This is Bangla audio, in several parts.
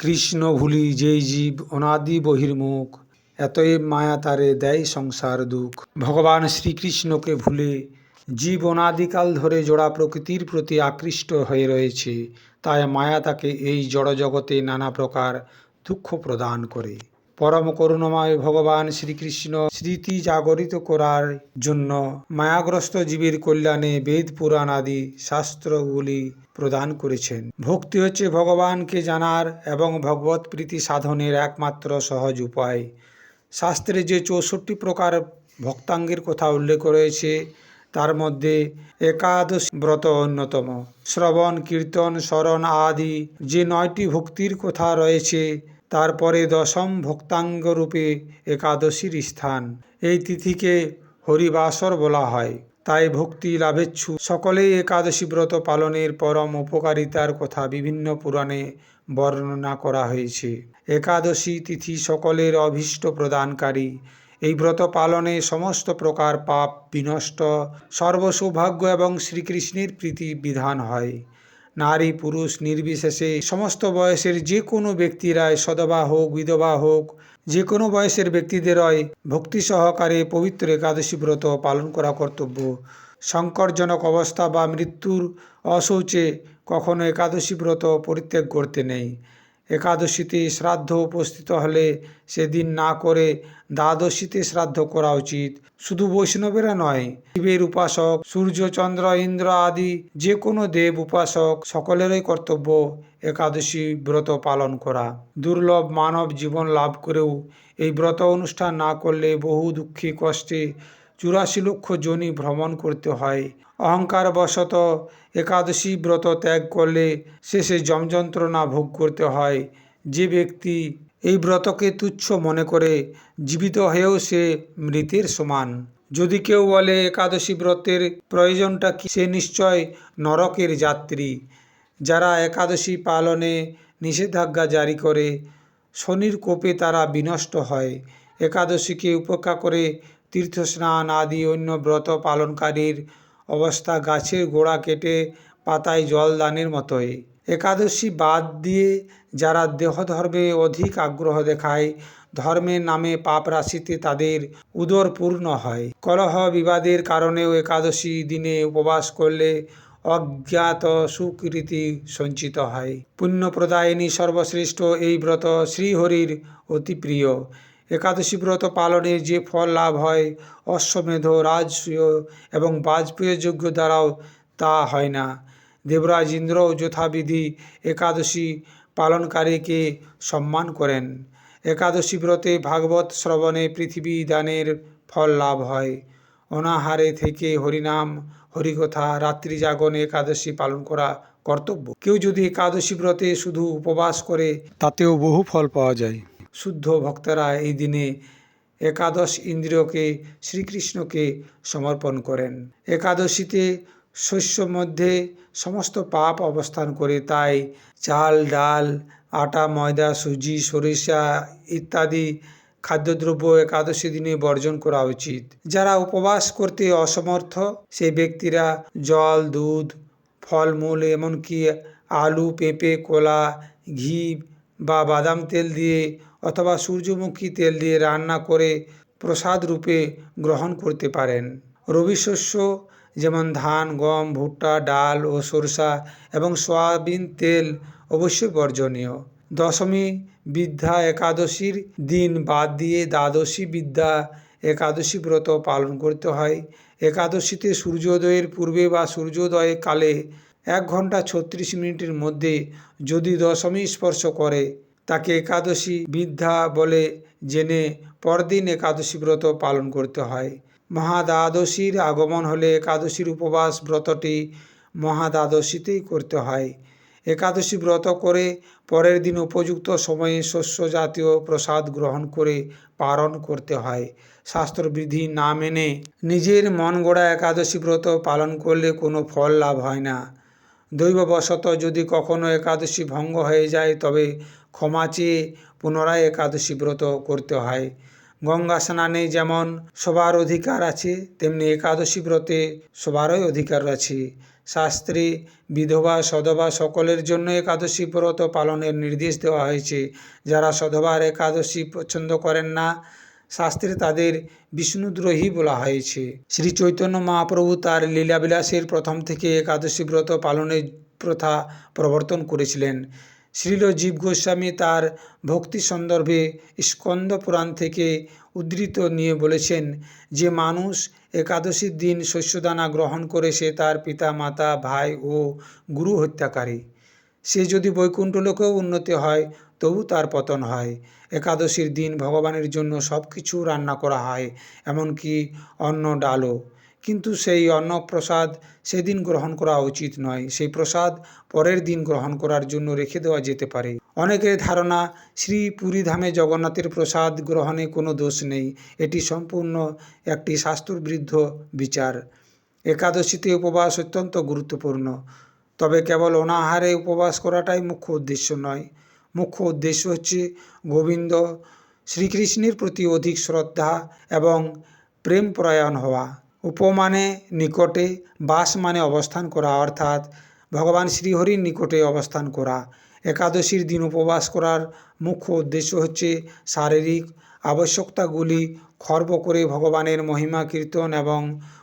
কৃষ্ণ ভুলি যেই জীব অনাদি বহির্মুখ, এতএব মায়া তারে দেয় সংসার দুঃখ। ভগবান শ্রীকৃষ্ণকে ভুলে জীব অনাদিকাল ধরে জোড়া প্রকৃতির প্রতি আকৃষ্ট হয়ে রয়েছে, তাই মায়া তাকে এই জড়জগতে নানা প্রকার দুঃখ প্রদান করে। পরম করুণাময় ভগবান শ্রীকৃষ্ণ স্মৃতি জাগরিত করার জন্য মায়াগ্রস্ত জীবের কল্যাণে বেদ পুরাণ আদি শাস্ত্রগুলি প্রদান করেছেন। ভক্তি হচ্ছে ভগবানকে জানার এবং ভগবত প্রীতি সাধনের একমাত্র সহজ উপায়। শাস্ত্রে যে চৌষট্টি প্রকার ভক্তাঙ্গের কথা উল্লেখ রয়েছে, তার মধ্যে একাদশ ব্রত অন্যতম। শ্রবণ, কীর্তন, স্মরণ আদি যে নয়টি ভক্তির কথা রয়েছে তারপরে দশম ভক্তাঙ্গ রূপে একাদশীর স্থান। এই তিথিকে হরিবাসর বলা হয়। তাই ভক্তি লাভেচ্ছু। সকলেই একাদশী ব্রত পালনের পরম উপকারিতার কথা বিভিন্ন পুরাণে বর্ণনা করা হয়েছে। একাদশী তিথি সকলের অভীষ্ট প্রদানকারী। এই ব্রত পালনে সমস্ত প্রকার পাপ বিনষ্ট, সর্বসৌভাগ্য এবং শ্রীকৃষ্ণের প্রীতি বিধান হয়। নারী, পুরুষ, নির্বিশেষে সমস্ত বয়সের যে কোনো ব্যক্তিরাই সদবা হোক, বিধবা হোক যে কোনো বয়সের ব্যক্তিদেরই ভক্তি সহকারে পবিত্র একাদশী ব্রত পালন করা কর্তব্য। সংকটজনক অবস্থা বা মৃত্যুর অশৌচে কখনো একাদশী ব্রত পরিত্যাগ করতে নেই। একাদশীতে শ্রাদ্ধ উপস্থিত হলে সেদিন না করে দ্বাদশীতে শ্রাদ্ধ করা উচিত। শুধু বৈষ্ণবেরা নয়, শিবের উপাসক, সূর্য, চন্দ্র, ইন্দ্র আদি যে কোনো দেব উপাসক সকলেরই কর্তব্য একাদশী ব্রত পালন করা। দুর্লভ মানব জীবন লাভ করেও এই ব্রত অনুষ্ঠান না করলে বহু দুঃখী কষ্টে চুরাশি লক্ষ জনি ভ্রমণ করতে হয়। অহংকার বশত একাদশী ব্রত ত্যাগ করলে শেষে যমযন্ত্রণা ভোগ করতে হয়। যে ব্যক্তি এই ব্রতকে তুচ্ছ মনে করে, জীবিত হয়েও সে মৃতের সমান। যদি কেউ বলে একাদশী ব্রতের প্রয়োজনটা কি, সে নিশ্চয় নরকের যাত্রী। যারা একাদশী পালনে নিষেধাজ্ঞা জারি করে, শনির কোপে তারা বিনষ্ট হয়। একাদশীকে উপেক্ষা করে তীর্থস্নান আদি অন্য ব্রত পালনকারীর অবস্থা গাছের গোড়া কেটে পাতায় জল দানের মতোই। একাদশী বাদ দিয়ে যারা দেহধর্মে অধিক আগ্রহ দেখায়, ধর্মের নামে পাপ রাশিতে তাদের উদর পূর্ণ হয়। কলহ বিবাদের কারণেও একাদশী দিনে উপবাস করলে অজ্ঞাত সুকৃতি সঞ্চিত হয়। পুণ্যপ্রদায়িনী সর্বশ্রেষ্ঠ এই ব্রত শ্রীহরির অতি প্রিয়। একাদশী ব্রত পালনে যে ফল লাভ হয়, অশ্বমেধ রাজসূয় এবং বাজপেয় যজ্ঞ দ্বারাও তা হয় না। দেবরাজ ইন্দ্রও যথাবিধি একাদশী পালনকারীকে সম্মান করেন। একাদশী ব্রতে ভাগবত শ্রবণে পৃথিবী দানের ফল লাভ হয়। অনাহারে থেকে হরিনাম, হরিকথা, রাত্রি জাগরণে একাদশী পালন করা কর্তব্য। কেউ যদি একাদশী ব্রতে শুধু উপবাস করে, তাতেও বহু ফল পাওয়া যায়। শুদ্ধ ভক্তরা এই দিনে একাদশ ইন্দ্রিয়কে, শ্রীকৃষ্ণকে সমর্পণ করেন। একাদশীতে শস্য মধ্যে সমস্ত পাপ অবস্থান করে, তাই চাল, ডাল, আটা, ময়দা, সুজি, সরিষা ইত্যাদি খাদ্যদ্রব্য একাদশী দিনে বর্জন করা উচিত। যারা উপবাস করতে অসমর্থ সেই ব্যক্তিরা জল, দুধ, ফলমূল এমনকি আলু, পেঁপে, কলা, ঘি বা বাদাম তেল দিয়ে অথবা সূর্যমুখী তেল দিয়ে রান্না করে প্রসাদ রূপে গ্রহণ করতে পারেন। রবি শস্য যেমন ধান, গম, ভুট্টা, ডাল ও সরষা এবং সয়াবিন তেল অবশ্যই বর্জনীয়। দশমী বিদ্যা একাদশীর দিন বাদ দিয়ে দ্বাদশী বিদ্যা একাদশী ব্রত পালন করতে হয়। একাদশীতে সূর্যোদয়ের পূর্বে বা সূর্যোদয় কালে এক ঘণ্টা ছত্রিশ মিনিটের মধ্যে যদি দশমী স্পর্শ করে তাকে একাদশী বিদ্যা বলে জেনে পরদিন একাদশী ব্রত পালন করতে হয়। মহাদ্বাদশীর আগমন হলে একাদশীর উপবাস ব্রতটি মহাদ্বাদশীতেই করতে হয়। একাদশী ব্রত করে পরের দিন উপযুক্ত সময়ে শস্য জাতীয় প্রসাদ গ্রহণ করে পালন করতে হয়। শাস্ত্রবিধি না মেনে নিজের মন গড়া একাদশী ব্রত পালন করলে কোনো ফল লাভ হয় না। দৈববশত যদি কখনো একাদশী ভঙ্গ হয়ে যায়, তবে ক্ষমা চেয়ে পুনরায় একাদশী ব্রত করতে হয়। গঙ্গা স্নানে যেমন সবার অধিকার আছে, তেমনি একাদশী ব্রতে সবারই অধিকার আছে। শাস্ত্রে বিধবা, সধবা সকলের জন্য একাদশী ব্রত পালনের নির্দেশ দেওয়া হয়েছে। যারা সধবার একাদশী পছন্দ করেন না, শাস্ত্রে তাদের বিষ্ণুদ্রোহী বলা হয়েছে। শ্রী চৈতন্য মহাপ্রভু তার লীলাবিলাসের প্রথম থেকে একাদশী ব্রত পালনের প্রথা প্রবর্তন করেছিলেন। শ্রীল জীব গোস্বামী তার ভক্তি সন্দর্ভে স্কন্দ পুরাণ থেকে উদ্ধৃত নিয়ে বলেছেন, যে মানুষ একাদশীর দিন শস্যদানা গ্রহণ করে সে তার পিতা, মাতা, ভাই ও গুরু হত্যাকারী। সে যদি বৈকুণ্ঠ লোকেও উন্নতি হয়, তবু তার পতন হয়। একাদশীর দিন ভগবানের জন্য সব কিছু রান্না করা হয়, এমনকি অন্ন ডালও। কিন্তু সেই অন্ন প্রসাদ সেদিন গ্রহণ করা উচিত নয়। সেই প্রসাদ পরের দিন গ্রহণ করার জন্য রেখে দেওয়া যেতে পারে। অনেকের ধারণা, শ্রী পুরীধামে জগন্নাথের প্রসাদ গ্রহণে কোনো দোষ নেই। এটি সম্পূর্ণ একটি শাস্ত্রবৃদ্ধ বিচার। একাদশীতে উপবাস অত্যন্ত গুরুত্বপূর্ণ। তবে কেবল অনাহারে উপবাস করাটাই মুখ্য উদ্দেশ্য নয়। মুখ্য উদ্দেশ্য হচ্ছে গোবিন্দ শ্রীকৃষ্ণের প্রতি অধিক শ্রদ্ধা এবং প্রেম প্রয়াণ হওয়া উপমানে নিকটে বাস মানে অবস্থান করা, অর্থাৎ ভগবান শ্রীহরির নিকটে অবস্থান করা। একাদশীর দিন উপবাস করার মুখ্য উদ্দেশ্য হচ্ছে শারীরিক আবশ্যকতাগুলি খর্ব করে ভগবানের মহিমা, কীর্তন এবং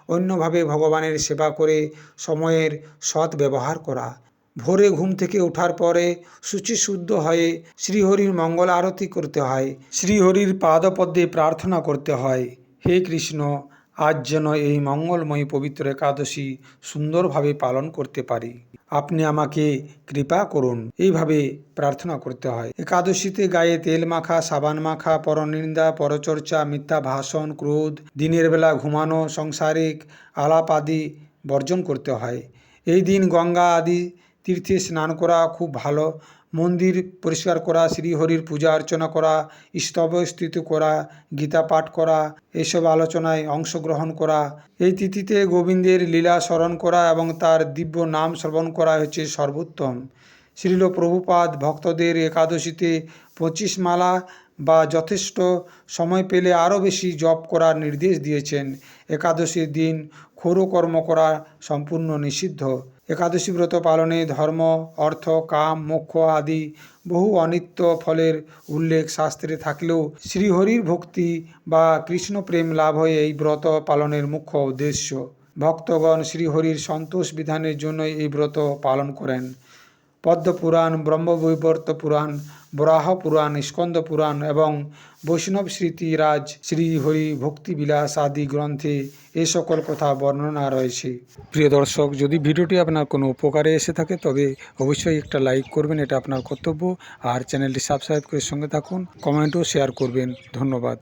অন্যভাবে ভগবানের সেবা করে সময়ের সৎ ব্যবহার করা। ভোরে ঘুম থেকে ওঠার পরে শুচিশুদ্ধ হয়ে শ্রীহরির মঙ্গল আরতি করতে হয়। শ্রীহরির পাদপদ্মে প্রার্থনা করতে হয়, হে কৃষ্ণ আজ যেন এই মঙ্গলময়ী পবিত্র একাদশী সুন্দরভাবে পালন করতে পারি। আপনি আমাকে কৃপা করুন। এইভাবে প্রার্থনা করতে হয়। একাদশীতে গায়ে তেল মাখা, সাবান মাখা, পরনিন্দা, পরচর্চা, মিথ্যা ভাষণ, ক্রোধ, দিনের বেলা ঘুমানো, সংসারিক আলাপ আদি বর্জন করতে হয়। এই দিন গঙ্গা আদি তীর্থে স্নান করা খুব ভালো। মন্দির পরিষ্কার করা, শ্রীহরির পূজা অর্চনা করা স্তব স্থিতি করা, গীতা পাঠ করা, এসব আলোচনায় অংশগ্রহণ করা। এই তিথিতে গোবিন্দের লীলা স্মরণ করা এবং তার দিব্য নাম শ্রবণ করা হচ্ছে সর্বোত্তম। শ্রীল প্রভুপাদ ভক্তদের একাদশীতে পঁচিশ মালা বা যথেষ্ট সময় পেলে আরও বেশি জপ করার নির্দেশ দিয়েছেন। একাদশীর দিন ক্ষৌরকর্ম করা সম্পূর্ণ নিষিদ্ধ। একাদশী ব্রত পালনে ধর্ম, অর্থ, কাম, মোক্ষ আদি বহু অনিত্য ফলের উল্লেখ শাস্ত্রে থাকলেও শ্রীহরির ভক্তি বা কৃষ্ণ প্রেম লাভ হয়ে এই ব্রত পালনের মুখ্য উদ্দেশ্য। ভক্তগণ শ্রীহরির সন্তোষ বিধানের জন্য এই ব্রত পালন করেন। পদ্মপুরাণ, ব্রহ্মবৈবর্ত পুরাণ বরাহ পুরাণ স্কন্দ পুরাণ এবং বৈষ্ণব স্মৃতি রাজ শ্রীহরি ভক্তিবিলাস আদি গ্রন্থে এ সকল কথা বর্ণনা রয়েছে। প্রিয় দর্শক, যদি ভিডিওটি আপনার কোনো উপকারে এসে থাকে, তবে অবশ্যই একটা লাইক করবেন, এটা আপনার কর্তব্য। আর চ্যানেলটি সাবস্ক্রাইব করে সঙ্গে থাকুন, কমেন্টও শেয়ার করবেন। ধন্যবাদ।